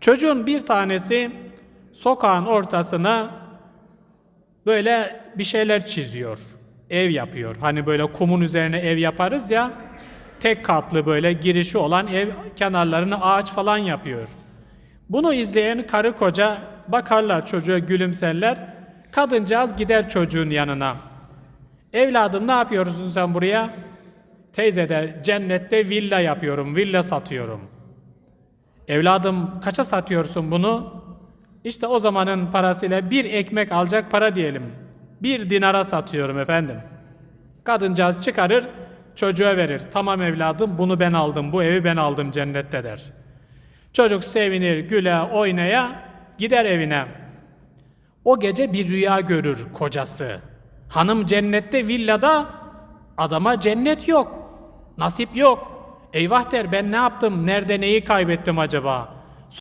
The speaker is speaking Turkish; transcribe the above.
Çocuğun bir tanesi sokağın ortasına böyle bir şeyler çiziyor. Ev yapıyor. Hani böyle kumun üzerine ev yaparız ya. Tek katlı böyle girişi olan ev kenarlarını ağaç falan yapıyor. Bunu izleyen karı koca bakarlar çocuğa gülümserler. Kadıncağız gider çocuğun yanına. Evladım ne yapıyorsun sen buraya? Teyze der cennette villa yapıyorum, villa satıyorum. Evladım kaça satıyorsun bunu? İşte o zamanın parasıyla bir ekmek alacak para diyelim. Bir dinara satıyorum efendim. Kadıncağız çıkarır, çocuğa verir. Tamam evladım bunu ben aldım, bu evi ben aldım cennette der. Çocuk sevinir, güle, oynaya, gider evine. O gece bir rüya görür kocası. Hanım cennette villada, adama cennet yok. Nasip yok. Eyvah der ben ne yaptım, nerede neyi kaybettim acaba?